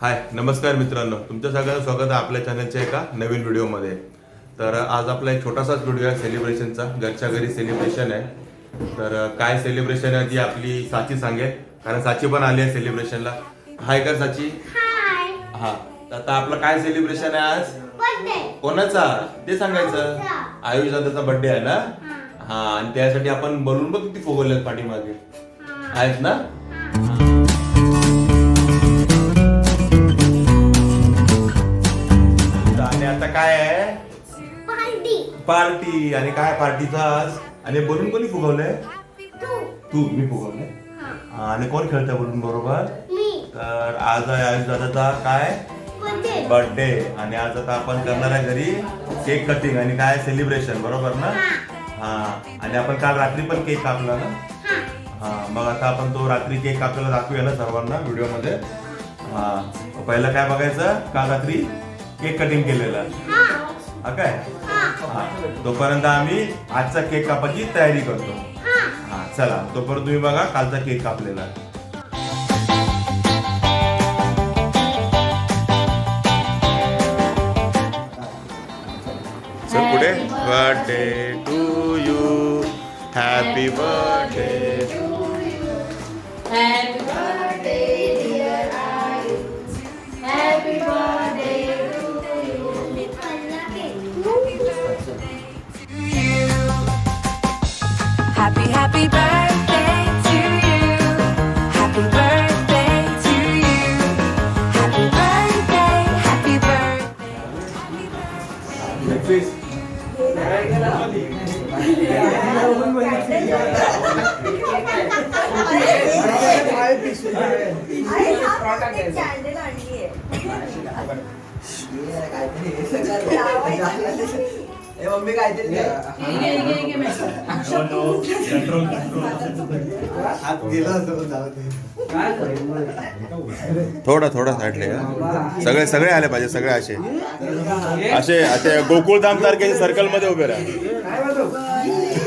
हाय नमस्कार मित्रांनो. तुमच्या सगळ्यांचं स्वागत आहे आपल्या चॅनलच्या एका नवीन व्हिडिओमध्ये. तर आज आपला एक छोटासाच व्हिडिओ आहे सेलिब्रेशनचा घरच्या घरी सेलिब्रेशन आहे. तर काय सेलिब्रेशन आहे ती आपली साची सांगेल. कारण साची पण आली आहे सेलिब्रेशनला हाय का साची? हाय. हा. तर आता आपलं काय सेलिब्रेशन आहे आज? बर्थडे कोणाचा? ते सांगायचं. आयुष दादाचा बर्थडे आहे ना? हा. आणि त्यासाठी आपण बलून बघ किती फुगवलेत पाठीमागे. आहेत ना? काय आहे? पार्टी. पार्टी. आणि काय पार्टीचा आज? आणि बलून कोणी फुगवलंय? तू. तू मी फुगवलंय. हा. आणि कोण खेळतंय बलून बरोबर? मी. तर आज आहे आयुष दादाचा काय? बर्थडे बर्थडे आणि आज आता आपण करणार आहे घरी केक कटिंग आणि काय? सेलिब्रेशन बरोबर ना? हा. आणि आपण काल रात्री पण केक कापला ना? हा. हा. मग आता आपण तो रात्री केक कापलेला दाखवूया ना सर्वांना व्हिडिओमध्ये. हा. पहिलं काय बघायचं? काल रात्री? केक कटिंग केलेलं. हा. हा काय? हा. तोपर्यंत आम्ही आजचा केक कापायची तयारी करतो. हा. हा चला. तोपर्यंत तुम्ही बघा कालचा केक कापलेला. पुढे? Birthday to you happy birthday mummy काहीतरी हात गेला थोडा थोडा साईडले सगळे सगळे आले पाहिजे सगळे असे. असे असे गोकुळधाम तारखेच्या सर्कलमध्ये उभे राहा.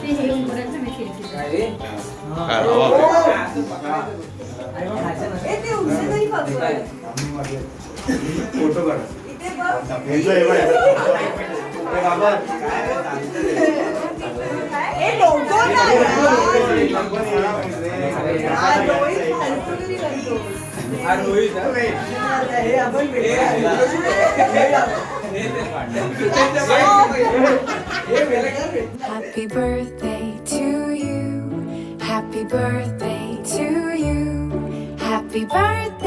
हे उघडायचं नाही खिडकीचं. काय हवा? फोटो काढ Happy birthday to you. Happy birthday to you. Happy birthday,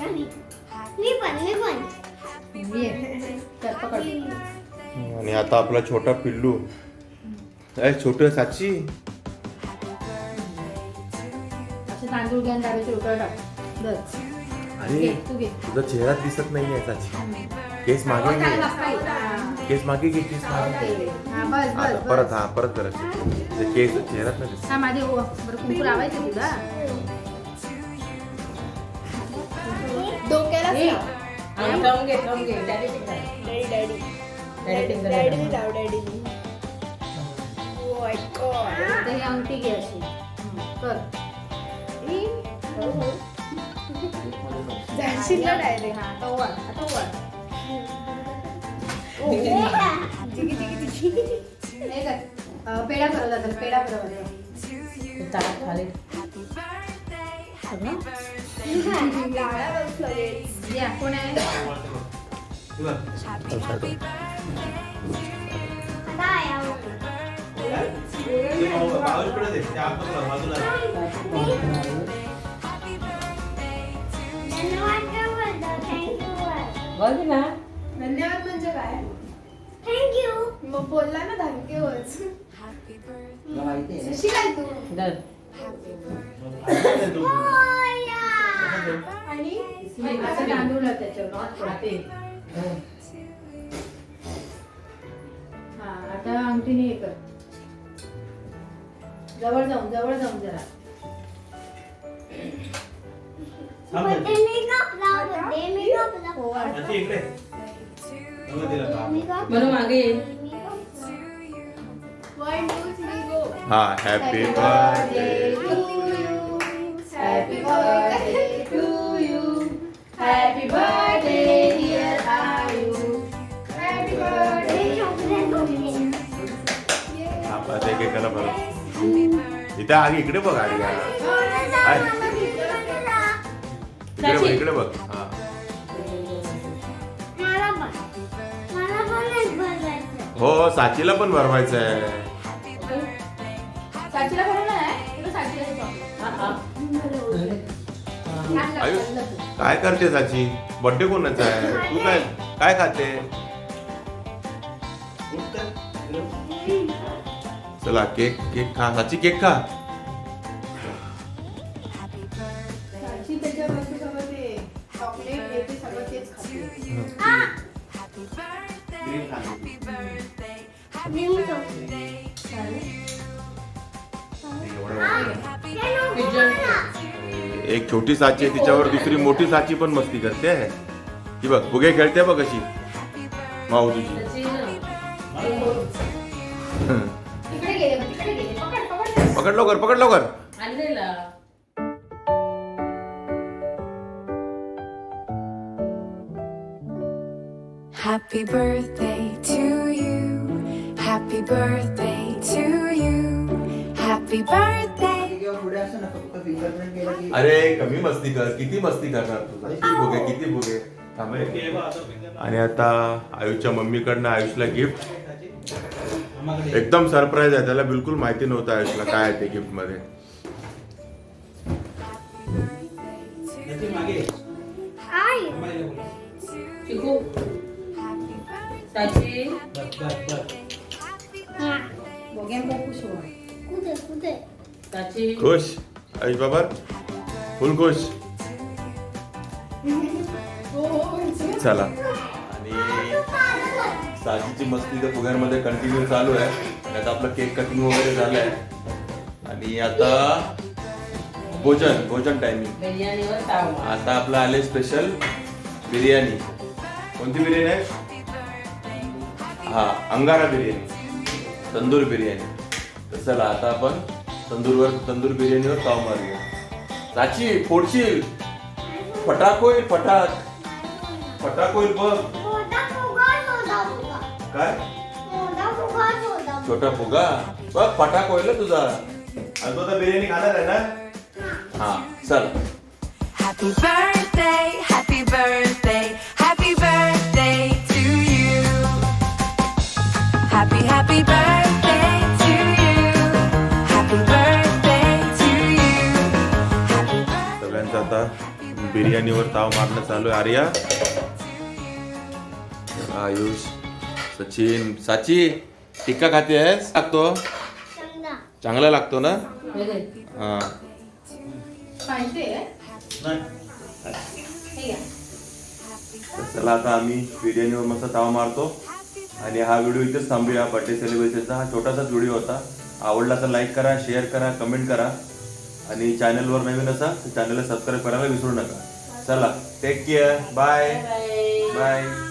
मी मी पण मी पण. आणि आता आपला छोटा पिल्लू ए छोट साची असे तांदूळ घ्या आणि डाळीचे उकळ टाक. दर. अरे घे, तू घे. तुझा चेहरा दिसत नाहीये साची केस मागे घे? केस मागे घे केस मागे घे. हा, बस, आता बस, परत. हा परत करायचं ते केस चेहऱ्यात नाही दिसत हा माझे ओ, बरं कुंकू लावायचं तुला ए, आणि लावून घे लावून घे. Daddy daddy daddy daddy daddy लाव डॅडी ही. अंगठी घे अशी. हं, कर. डायरेक्ट हा आता वर आता वर हे कर अं, पेढा करत पेढा करत खाली? या कोण आहे धन्यवाद म्हणजे काय? थँक्यू मग बोलला ना थँक्यूच शिकाय तू? आणि असं तांदूळ त्याच्यावर हा आता अंगठीने हे कर. जवळ जाऊन जवळ जाऊन जरा. बर्थडे बर्थडे हो म्हणून मागे ये. वन टू थ्री गो हा happy birthday Happy birthday, dear Ayu. Happy birthday. आपण ते केक करा बरं इथे आगी इकडे बघ आगी आहे. इकडे बघ इकडे बघ हा मला पण मला पण एक बनवायचं हो साचीला पण भरवायचं आहे साचीला बनवलं आहे तुला साचीला chocolate. छान आयु. काय करते साची? बर्थडे कोणाचा आहे? तू काय काय खाते? चला केक केक खा. साची केक खा. साची एक छोटी साची आहे तिच्यावर दुसरी मोठी साची पण मस्ती करते. ती बघ फुगे खेळते बघ कशी. माऊ तुझी पकड पकड. पकड लवकर पकड लवकर. Happy birthday to you. Happy birthday to you. Happy birthday. किंवा पुढे असं नको फक्त फिंगरप्रिंट केलं की अरे कमी मस्ती कर किती मस्ती करणार तू? किती फुगे किती फुगे थांब. आणि आता आयुषच्या मम्मीकडनं आयुषला गिफ्ट एकदम सरप्राईज आहे त्याला बिलकुल माहिती नव्हतं आयुषला काय आहे ते गिफ्टमध्ये. आई चिकू हा खुश आयुष बाबा फुल खुश चला. आणि साजीची मस्ती त्या फुग्यांमध्ये कंटिन्यू चालू आहे. आणि आता आपलं केक कटिंग वगैरे झालंय. आणि आता भोजन भोजन टायमिंग आता आपलं आले स्पेशल बिर्याणी. कोणती बिर्याणी आहे? हा अंगारा बिर्याणी. तंदूर बिर्याणी. तर चला आता आपण तंदूरवर तंदूर बिर्याणीवर ताव मारूया. साची फोडशील? फटाक होईल फटाक. फटाक होईल बघ. काय? छोटा छोटा फुगा? बघ फटाक होईल ना तुझा. आणि तू आता बिर्याणी खाणार आहे ना? हा चल. बिर्याणीवर ताव मारणं चालू आहे. आर्या? आयुष सचिन साची टिक्का खाते आहेस? लागतो? चांगला. लागतो ना? हा. चला आता आम्ही बिर्याणीवर मस्त ताव मारतो. आणि हा व्हिडिओ इथेच थांबूया. बर्थडे सेलिब्रेशनचा हा छोटासाच व्हिडिओ होता. आवडला तर लाईक करा शेअर करा कमेंट करा. आणि चॅनलवर नवीन असा तर चॅनलला सबस्क्राईब करायला विसरू नका. चला take care bye bye bye